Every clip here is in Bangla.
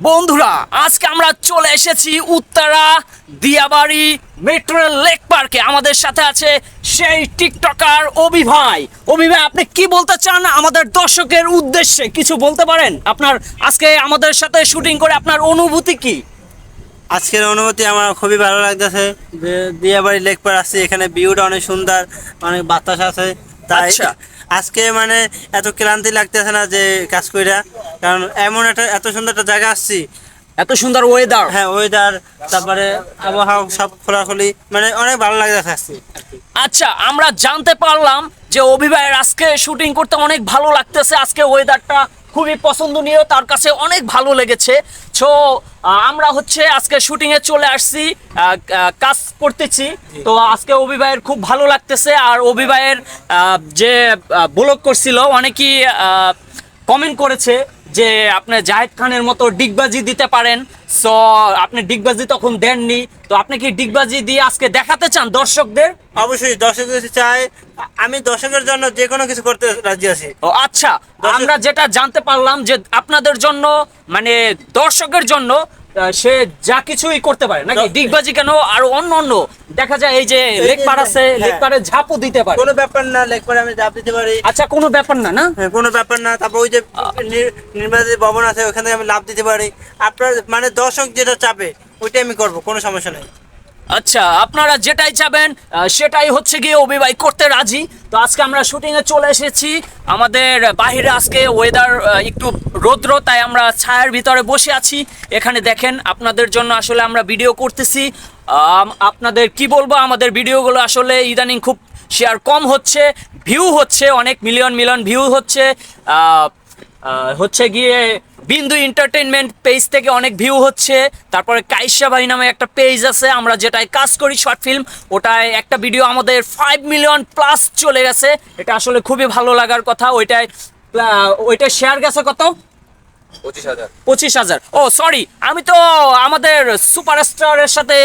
বন্ধুরা আজকে আমরা চলে এসেছি উত্তরা দিয়াবাড়ি মেট্রো লেক পার্কে আমাদের সাথে আছে সেই টিকটকার অভি ভাই। অভি ভাই আপনি কি বলতে চান আমাদের দর্শকের উদ্দেশ্যে? কিছু বলতে পারেন? আপনার আজকে আমাদের সাথে শুটিং করে আপনার অনুভূতি কি? আজকের অনুভূতি আমার খুবই ভালো লাগতেছে। দিয়াবাড়ি লেক পার আসছি এখানে ভিউটা অনেক সুন্দর অনেক বাতাস আছে। তাই আচ্ছা। আজকে মানে এত ক্লান্তি লাগতেছে না যে কাজ কইরা। কারণ এমন একটা এত সুন্দর একটা জায়গা আসছি। এত সুন্দর ওয়েদার হ্যাঁ ওয়েদার তারপরে আবহাওয়া সব খোলাখুলি মানে অনেক ভালো লাগতেছে আসছি আচ্ছা আমরা জানতে পারলাম যে অভিভায়ের আজকে শুটিং করতে অনেক ভালো লাগতেছে। আজকে ওয়েদারটা খুবই পছন্দনীয় তার কাছে অনেক ভালো লেগেছে। সো আমরা হচ্ছে আজকে শুটিং এ চলে আসছি কাজ করতেছি। তো আজকে অভিভায়ের খুব ভালো লাগতেছে। আর আহ, যে ব্লগ করছিল অনেকেই কমেন্ট করেছে। যে আপনি জাহেদ খানের মতো ডিগবাজি দিতে পারেন। সো আপনি ডিগবাজি তখন দেননি। তো আপনি কি ডিগবাজি দিয়ে আজকে দেখাতে চান দর্শকদের? অবশ্যই দর্শকদের চাই। আমি দর্শকের জন্য যে কোনো কিছু করতে রাজি আছি। ও আচ্ছা আমরা যেটা জানতে পারলাম যে আপনাদের জন্য মানে দর্শকের জন্য সে যা কিছুই করতে পারে। নাকি? ডিগবাজি কেন? আর অন্য অন্য। দেখা যায় এই যে লেকপার আছে লেখপারে লেকপারে ঝাঁপও দিতে পারে। কোনো ব্যাপার না লেক পারে আমি ঝাপ দিতে পারি। আচ্ছা কোনো ব্যাপার না না? হ্যাঁ, কোনো ব্যাপার না। তারপর ওই যে নির- নির্বাচিত ভবন আছে ওখানে আমি লাভ দিতে পারি। আপনার মানে দর্শক যেটা চাপে ওইটাই আমি করব কোনো সমস্যা নেই। আচ্ছা আপনারা যেটাই চাবেন সেটাই হচ্ছে গিয়ে অভিবাই করতে রাজি। তো আজকে আমরা শুটিং এ চলে এসেছি। আমাদের বাহিরে আজকে ওয়েদার একটু রৌদ্র, তাই আমরা ছায়ার ভিতরে বসে আছি। এখানে দেখেন, আপনাদের জন্য আসলে আমরা ভিডিও করতেছি। আপনাদের কি বলব, আমাদের ভিডিওগুলো আসলে ইদানিং খুব শেয়ার কম হচ্ছে ভিউ হচ্ছে, অনেক মিলিয়ন মিলিয়ন ভিউ হচ্ছে। হচ্ছে গিয়ে বিন্দু এন্টারটেনমেন্ট পেজ থেকে অনেক ভিউ হচ্ছে। তারপরে কাইসা ভাই নামে একটা পেজ আছে। আমরা যেটাই কাজ করি শর্ট ফিল্ম ওটায় একটা ভিডিও আমাদের ফাইভ মিলিয়ন প্লাস চলে গেছে। এটা আসলে খুবই ভালো লাগার কথা। ওইটায় ওইটা শেয়ার গেছে কত? পঁচিশ হাজার। ও সরি আমি তো আমাদের সুপারস্টারের সাথে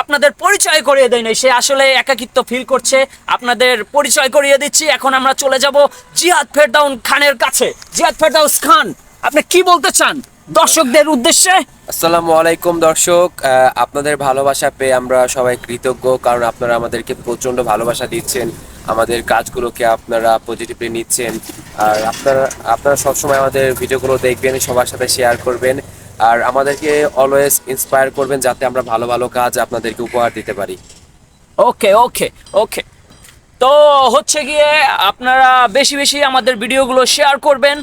আপনাদের পরিচয় করিয়ে দেয় নাই। সে আসলে একাকিত্ব ফিল করছে। আপনাদের পরিচয় করিয়ে দিচ্ছি। এখন আমরা চলে যাব জিহাদ ফেরদাউন খানের কাছে। জিহাদ ফেরদাউস খান আপনি কি বলতে চান? দর্শকদের উদ্দেশ্যে? আসসালামু আলাইকুম দর্শক। আপনাদের ভালোবাসা পেয়ে আমরা সবাই কৃতজ্ঞ কারণ আপনারা আমাদেরকে প্রচণ্ড ভালোবাসা দিচ্ছেন। আমাদের কাজগুলোকে আপনারা পজিটিভলি নিচ্ছেন। আর আপনারা আপনারা সবসময় আমাদের ভিডিওগুলো দেখবেন সবার সাথে শেয়ার করবেন। আর আমাদেরকে অলওয়েজ ইন্সপায়ার করবেন যাতে আমরা ভালো ভালো কাজ আপনাদেরকে উপহার দিতে পারি। ওকে ওকে ওকে তো হচ্ছে গিয়ে আপনারা বেশি বেশি আমাদের ভিডিওগুলো শেয়ার করবেন।